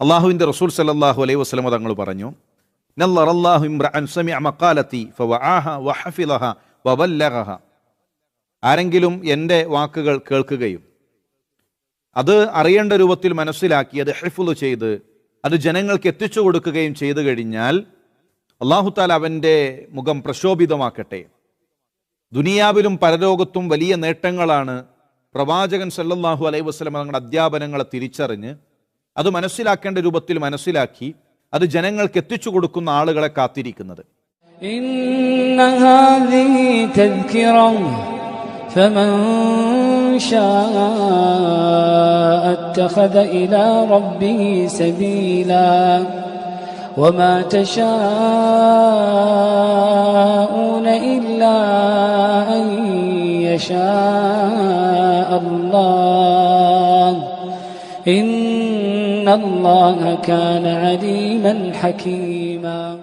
അള്ളാഹുവിന്റെ റസൂൽ സല്ലല്ലാഹു അലൈഹി വസ്ലമ തങ്ങൾ പറഞ്ഞു ഫവആഹ വഹഫിലഹ വബല്ലഗഹ. ആരെങ്കിലും എന്റെ വാക്കുകൾ കേൾക്കുകയും അത് അറിയേണ്ട രൂപത്തിൽ മനസ്സിലാക്കി അത് ഹെഫുൽ ചെയ്ത് അത് ജനങ്ങൾക്ക് എത്തിച്ചു കൊടുക്കുകയും ചെയ്തു കഴിഞ്ഞാൽ അള്ളാഹു താല അവന്റെ മുഖം പ്രശോഭിതമാക്കട്ടെ ദുനിയാവിലും പരലോകത്തും വലിയ നേട്ടങ്ങളാണ് പ്രവാചകൻ സല്ലാഹു അലൈഹി വസ്ലം തങ്ങളുടെ അധ്യാപനങ്ങളെ തിരിച്ചറിഞ്ഞ് അത് മനസ്സിലാക്കേണ്ട രൂപത്തിൽ മനസ്സിലാക്കി അത് ജനങ്ങൾക്ക് എത്തിച്ചു കൊടുക്കുന്ന ആളുകളെ കാത്തിരിക്കുന്നത് إن هذه تذكرة فمن شاء اتخذ إلى ربه سبيلا وما تشاءون إلا أن يشاء الله إن الله كان عليما حكيما